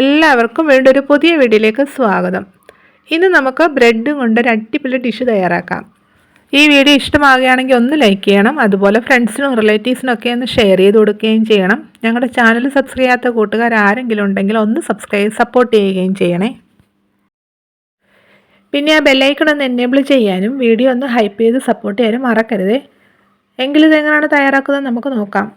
എല്ലാവർക്കും വേണ്ട ഒരു പുതിയ വീഡിയോയിലേക്ക് സ്വാഗതം. ഇന്ന് നമുക്ക് ബ്രെഡും കൊണ്ട് ഒരു അടിപൊളി ഡിഷ് തയ്യാറാക്കാം. ഈ വീഡിയോ ഇഷ്ടമാകുകയാണെങ്കിൽ ഒന്ന് ലൈക്ക് ചെയ്യണം അതുപോലെ ഫ്രണ്ട്സിനും റിലേറ്റീവ്സിനും ഒക്കെ ഒന്ന് ഷെയർ ചെയ്ത് കൊടുക്കുകയും ചെയ്യണം. ഞങ്ങളുടെ ചാനൽ സബ്സ്ക്രൈബ് ചെയ്യാത്ത കൂട്ടുകാർ ആരെങ്കിലും ഉണ്ടെങ്കിൽ ഒന്ന് സബ്സ്ക്രൈബ് സപ്പോർട്ട് ചെയ്യുകയും ചെയ്യണേ. പിന്നെ ആ ബെല്ലൈക്കൺ ഒന്ന് എനേബിൾ ചെയ്യാനും വീഡിയോ ഒന്ന് ഹൈപ്പ് ചെയ്ത് സപ്പോർട്ട് ചെയ്യാനും മറക്കരുതേ. എങ്കിലും ഇതെങ്ങനെയാണ് തയ്യാറാക്കുന്നത് നമുക്ക് നോക്കാം.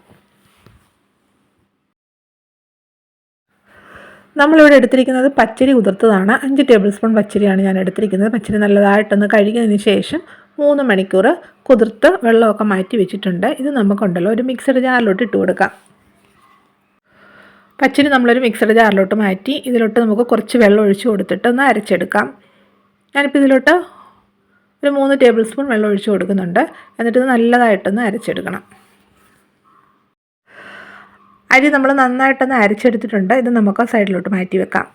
നമ്മളിവിടെ എടുത്തിരിക്കുന്നത് പച്ചരി കുതിർത്തതാണ്. അഞ്ച് ടേബിൾ സ്പൂൺ പച്ചരിയാണ് ഞാൻ എടുത്തിരിക്കുന്നത്. പച്ചരി നല്ലതായിട്ടൊന്ന് കഴുകിയതിന് ശേഷം മൂന്ന് മണിക്കൂർ കുതിർത്ത് വെള്ളമൊക്കെ മാറ്റി വെച്ചിട്ടുണ്ട്. ഇത് നമുക്കുണ്ടല്ലോ ഒരു മിക്സഡ് ജാറിലോട്ട് ഇട്ട് കൊടുക്കാം. പച്ചരി നമ്മളൊരു മിക്സഡ് ജാറിലോട്ട് മാറ്റി ഇതിലോട്ട് നമുക്ക് കുറച്ച് വെള്ളം ഒഴിച്ച് കൊടുത്തിട്ട് ഒന്ന് അരച്ചെടുക്കാം. ഞാനിപ്പോൾ ഇതിലോട്ട് ഒരു മൂന്ന് ടേബിൾ സ്പൂൺ വെള്ളം ഒഴിച്ച് കൊടുക്കുന്നുണ്ട്. എന്നിട്ട് ഇത് നല്ലതായിട്ടൊന്ന് അരച്ചെടുക്കണം. അരി നമ്മൾ നന്നായിട്ടൊന്ന് അരച്ചെടുത്തിട്ടുണ്ട്. ഇത് നമുക്ക് സൈഡിലോട്ട് മാറ്റി വെക്കാം.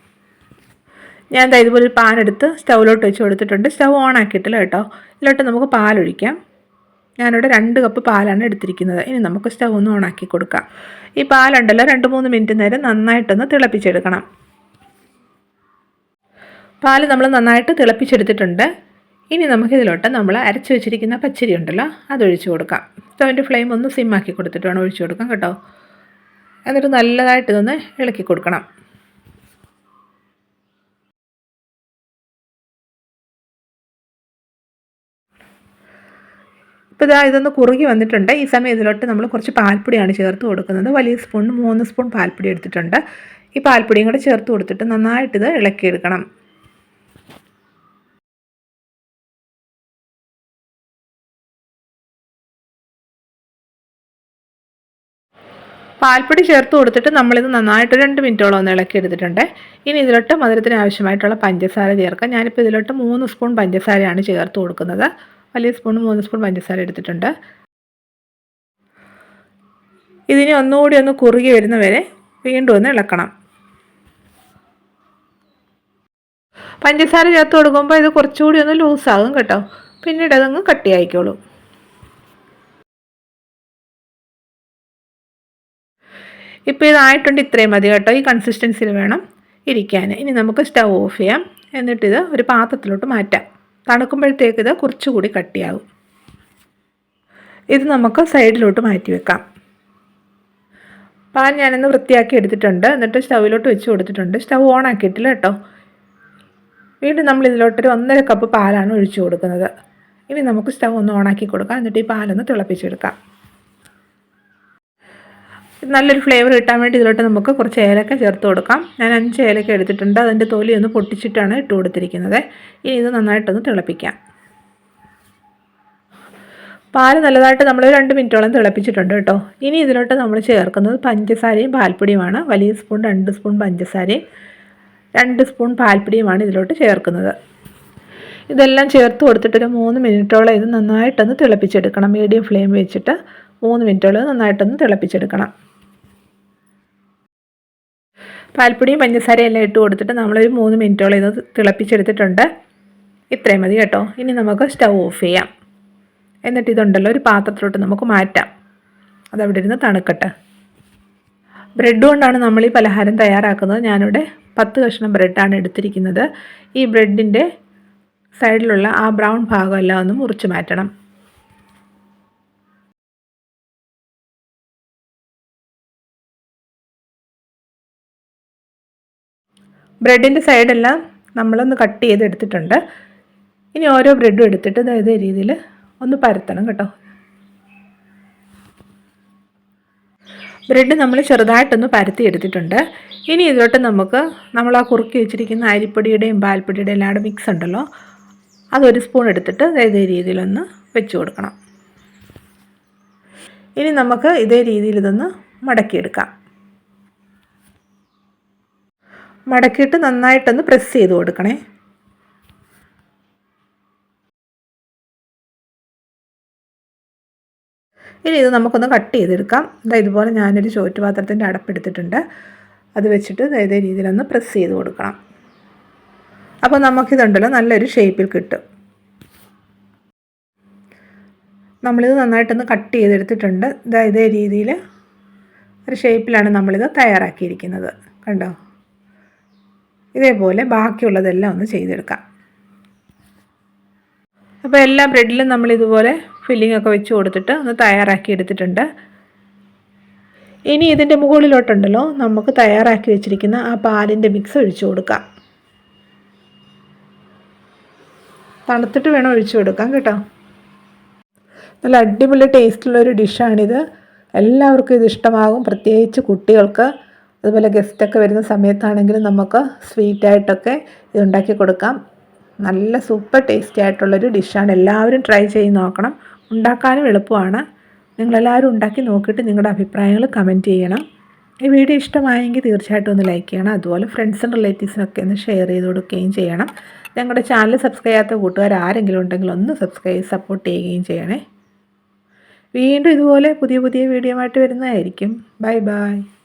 ഞാൻ എന്താ ഇതുപോലെ ഒരു പാൻ എടുത്ത് സ്റ്റൗവിലോട്ട് വെച്ച് കൊടുത്തിട്ടുണ്ട്. സ്റ്റൗ ഓൺ ആക്കിയിട്ടില്ല കേട്ടോ. ഇതിലോട്ട് നമുക്ക് പാലൊഴിക്കാം. ഞാനിവിടെ രണ്ട് കപ്പ് പാലാണ് എടുത്തിരിക്കുന്നത്. ഇനി നമുക്ക് സ്റ്റൗ ഒന്ന് ഓണാക്കി കൊടുക്കാം. ഈ പാലുണ്ടല്ലോ രണ്ട് മൂന്ന് മിനിറ്റ് നേരം നന്നായിട്ടൊന്ന് തിളപ്പിച്ചെടുക്കണം. പാൽ നമ്മൾ നന്നായിട്ട് തിളപ്പിച്ചെടുത്തിട്ടുണ്ട്. ഇനി നമുക്കിതിലോട്ട് നമ്മൾ അരച്ച് വെച്ചിരിക്കുന്ന പച്ചരി ഉണ്ടല്ലോ അതൊഴിച്ച് കൊടുക്കാം. സ്റ്റൗവിന്റെ ഫ്ലെയിം ഒന്ന് സിമ്മാക്കി കൊടുത്തിട്ട് വേണം ഒഴിച്ചു കൊടുക്കാം കേട്ടോ. എന്നിട്ട് നല്ലതായിട്ട് ഇതൊന്ന് ഇളക്കി കൊടുക്കണം. ഇപ്പോൾ ഇതാ ഇതൊന്ന് കുറുകി വന്നിട്ടുണ്ട്. ഈ സമയം ഇതിലോട്ട് നമ്മൾ കുറച്ച് പാൽപ്പൊടിയാണ് ചേർത്ത് കൊടുക്കുന്നത്. വലിയ സ്പൂൺ മൂന്ന് സ്പൂൺ പാൽപ്പൊടി എടുത്തിട്ടുണ്ട്. ഈ പാൽപ്പൊടിയും കൂടെ ചേർത്ത് കൊടുത്തിട്ട് നന്നായിട്ടിത് ഇളക്കിയെടുക്കണം. പാൽപ്പൊടി ചേർത്ത് കൊടുത്തിട്ട് നമ്മളിത് നന്നായിട്ട് രണ്ട് മിനിറ്റോളം ഒന്ന് ഇളക്കി എടുത്തിട്ടുണ്ട്. ഇനി ഇതിലോട്ട് മധുരത്തിന് ആവശ്യമായിട്ടുള്ള പഞ്ചസാര ചേർക്കാം. ഞാനിപ്പോൾ ഇതിലോട്ട് മൂന്ന് സ്പൂൺ പഞ്ചസാരയാണ് ചേർത്ത് കൊടുക്കുന്നത്. വലിയ സ്പൂൺ മൂന്ന് സ്പൂൺ പഞ്ചസാര എടുത്തിട്ടുണ്ട്. ഇതിനെ ഒന്നുകൂടി ഒന്ന് കുറുകി വരുന്നവരെ വീണ്ടും ഒന്ന് ഇളക്കണം. പഞ്ചസാര ചേർത്ത് കൊടുക്കുമ്പോൾ ഇത് കുറച്ചുകൂടി ഒന്ന് ലൂസാകും കേട്ടോ. പിന്നീട് അതങ്ങ് കട്ടിയായിക്കോളും. ഇപ്പോൾ ഇതായിട്ടുണ്ട് ഇത്രയും മതി കേട്ടോ. ഈ കൺസിസ്റ്റൻസിയിൽ വേണം ഇരിക്കാൻ ഇനി നമുക്ക് സ്റ്റൗ ഓഫ് ചെയ്യാം. എന്നിട്ടിത് ഒരു പാത്രത്തിലോട്ട് മാറ്റാം. തണുക്കുമ്പോഴത്തേക്ക് ഇത് കുറച്ചുകൂടി കട്ടിയാകും. ഇത് നമുക്ക് സൈഡിലോട്ട് മാറ്റി വെക്കാം. പാൻ ഞാനൊന്ന് വൃത്തിയാക്കി എടുത്തിട്ടുണ്ട്. എന്നിട്ട് സ്റ്റൗവിലോട്ട് വെച്ച് കൊടുത്തിട്ടുണ്ട്. സ്റ്റൗ ഓൺ ആക്കിയിട്ടില്ല കേട്ടോ. വീണ്ടും നമ്മൾ ഇതിലോട്ടൊരു ഒന്നര കപ്പ് പാലാണ് ഒഴിച്ചു കൊടുക്കുന്നത്. ഇനി നമുക്ക് സ്റ്റൗ ഒന്ന് ഓണാക്കി കൊടുക്കാം. എന്നിട്ട് ഈ പാലൊന്ന് തിളപ്പിച്ചെടുക്കാം. നല്ലൊരു ഫ്ലേവർ കിട്ടാൻ വേണ്ടി ഇതിലോട്ട് നമുക്ക് കുറച്ച് ഏലക്ക ചേർത്ത് കൊടുക്കാം. ഞാൻ അഞ്ച് ഏലക്ക എടുത്തിട്ടുണ്ട്. അതിന്റെ തൊലി ഒന്ന് പൊട്ടിച്ചിട്ടാണ് ഇട്ട് കൊടുത്തിരിക്കുന്നത്. ഇനി ഇത് നന്നായിട്ടൊന്ന് തിളപ്പിക്കാം. പാൽ നല്ലതായിട്ട് നമ്മൾ രണ്ട് മിനിറ്റോളം തിളപ്പിച്ചിട്ടുണ്ട് കേട്ടോ. ഇനി ഇതിലോട്ട് നമ്മൾ ചേർക്കുന്നത് പഞ്ചസാരയും പാൽപ്പൊടിയുമാണ്. വലിയ സ്പൂൺ രണ്ട് സ്പൂൺ പഞ്ചസാരയും രണ്ട് സ്പൂൺ പാൽപ്പൊടിയുമാണ് ഇതിലോട്ട് ചേർക്കുന്നത്. ഇതെല്ലാം ചേർത്ത് കൊടുത്തിട്ടൊരു മൂന്ന് മിനിറ്റോളം ഇത് നന്നായിട്ടൊന്ന് തിളപ്പിച്ചെടുക്കണം. മീഡിയം ഫ്ലെയിം വെച്ചിട്ട് മൂന്ന് മിനിറ്റോളം നന്നായിട്ടൊന്ന് തിളപ്പിച്ചെടുക്കണം. പാൽപ്പൊടിയും പഞ്ചസാരയും എല്ലാം ഇട്ട് കൊടുത്തിട്ട് നമ്മളൊരു മൂന്ന് മിനിറ്റോളം ഇത് തിളപ്പിച്ചെടുത്തിട്ടുണ്ട്. ഇത്രയും മതി കേട്ടോ. ഇനി നമുക്ക് സ്റ്റൗ ഓഫ് ചെയ്യാം. എന്നിട്ട് ഇതുണ്ടല്ലോ ഒരു പാത്രത്തിലോട്ട് നമുക്ക് മാറ്റാം. അതവിടെ ഇരുന്ന് തണുക്കട്ടെ. ബ്രെഡ് കൊണ്ടാണ് നമ്മൾ ഈ പലഹാരം തയ്യാറാക്കുന്നത്. ഞാനിവിടെ പത്ത് കഷ്ണം ബ്രെഡാണ് എടുത്തിരിക്കുന്നത്. ഈ ബ്രെഡിന്റെ സൈഡിലുള്ള ആ ബ്രൗൺ ഭാഗമെല്ലാം ഒന്ന് മുറിച്ച് മാറ്റണം. ബ്രെഡിന്റെ സൈഡെല്ലാം നമ്മളൊന്ന് കട്ട് ചെയ്തെടുത്തിട്ടുണ്ട്. ഇനി ഓരോ ബ്രെഡും എടുത്തിട്ട് ഇതേ രീതിയിൽ ഒന്ന് പരത്തണം കേട്ടോ. ബ്രെഡ് നമ്മൾ ചെറുതായിട്ടൊന്ന് പരത്തി എടുത്തിട്ടുണ്ട് ഇനി ഇതിലോട്ട് നമുക്ക് നമ്മൾ ആ കുറുക്കി വെച്ചിരിക്കുന്ന അരിപ്പൊടിയുടെയും പാൽപ്പൊടിയുടെയും എല്ലാം മിക്സ് ഉണ്ടല്ലോ. അതൊരു സ്പൂൺ എടുത്തിട്ട് ഇതേ രീതിയിലൊന്ന് വെച്ച് കൊടുക്കണം. ഇനി നമുക്ക് ഇതേ രീതിയിൽ ഇതൊന്ന് മടക്കിയെടുക്കാം. മടക്കിയിട്ട് നന്നായിട്ടൊന്ന് പ്രസ് ചെയ്ത് കൊടുക്കണേ. ഇനി ഇത് നമുക്കൊന്ന് കട്ട് ചെയ്തെടുക്കാം. ഇതാ ഇതുപോലെ ഞാനൊരു ചോറ്റുപാത്രത്തിന്റെ അടപ്പെടുത്തിട്ടുണ്ട്. അത് വെച്ചിട്ട് ഇതേ രീതിയിലൊന്ന് പ്രസ് ചെയ്ത് കൊടുക്കണം. അപ്പോൾ നമുക്കിതുണ്ടല്ലോ നല്ലൊരു ഷേപ്പിൽ കിട്ടും. നമ്മളിത് നന്നായിട്ടൊന്ന് കട്ട് ചെയ്തെടുത്തിട്ടുണ്ട്. ഇതാ ഇതേ രീതിയിൽ ഒരു ഷേപ്പിലാണ് നമ്മളിത് തയ്യാറാക്കിയിരിക്കുന്നത്. കണ്ടോ? ഇതേപോലെ ബാക്കിയുള്ളതെല്ലാം ഒന്ന് ചെയ്തെടുക്കാം. അപ്പോൾ എല്ലാ ബ്രെഡിലും നമ്മൾ ഇതുപോലെ ഫില്ലിംഗ് ഒക്കെ വെച്ച് കൊടുത്തിട്ട് ഒന്ന് തയ്യാറാക്കി എടുത്തിട്ടുണ്ട്. ഇനി ഇതിന്റെ മുകളിലോട്ടുണ്ടല്ലോ നമുക്ക് തയ്യാറാക്കി വെച്ചിരിക്കുന്ന ആ പാലിന്റെ മിക്സ് ഒഴിച്ചു കൊടുക്കാം. തണുത്തിട്ട് വേണം ഒഴിച്ചു കൊടുക്കാം കേട്ടോ. നല്ല അടിപൊളി ടേസ്റ്റുള്ളൊരു ഡിഷാണിത് എല്ലാവർക്കും ഇത് ഇഷ്ടമാകും. പ്രത്യേകിച്ച് കുട്ടികൾക്ക് അതുപോലെ ഗസ്റ്റൊക്കെ വരുന്ന സമയത്താണെങ്കിലും നമുക്ക് സ്വീറ്റായിട്ടൊക്കെ ഇതുണ്ടാക്കി കൊടുക്കാം. നല്ല സൂപ്പർ ടേസ്റ്റി ആയിട്ടുള്ളൊരു ഡിഷാണ്. എല്ലാവരും ട്രൈ ചെയ്ത് നോക്കണം. ഉണ്ടാക്കാനും എളുപ്പമാണ്. നിങ്ങളെല്ലാവരും ഉണ്ടാക്കി നോക്കിയിട്ട് നിങ്ങളുടെ അഭിപ്രായങ്ങൾ കമന്റ് ചെയ്യണം. ഈ വീഡിയോ ഇഷ്ടമായെങ്കിൽ തീർച്ചയായിട്ടും ഒന്ന് ലൈക്ക് ചെയ്യണം. അതുപോലെ ഫ്രണ്ട്സും റിലേറ്റീവ്സിനൊക്കെ ഒന്ന് ഷെയർ ചെയ്ത് കൊടുക്കുകയും ചെയ്യണം. ഞങ്ങളുടെ ചാനൽ സബ്സ്ക്രൈബ് ചെയ്യാത്ത കൂട്ടുകാർ ആരെങ്കിലും ഉണ്ടെങ്കിൽ ഒന്ന് സബ്സ്ക്രൈബ് സപ്പോർട്ട് ചെയ്യുകയും ചെയ്യണേ. വീണ്ടും ഇതുപോലെ പുതിയ പുതിയ വീഡിയോ ആയിട്ട് വരുന്നതായിരിക്കും. Bye bye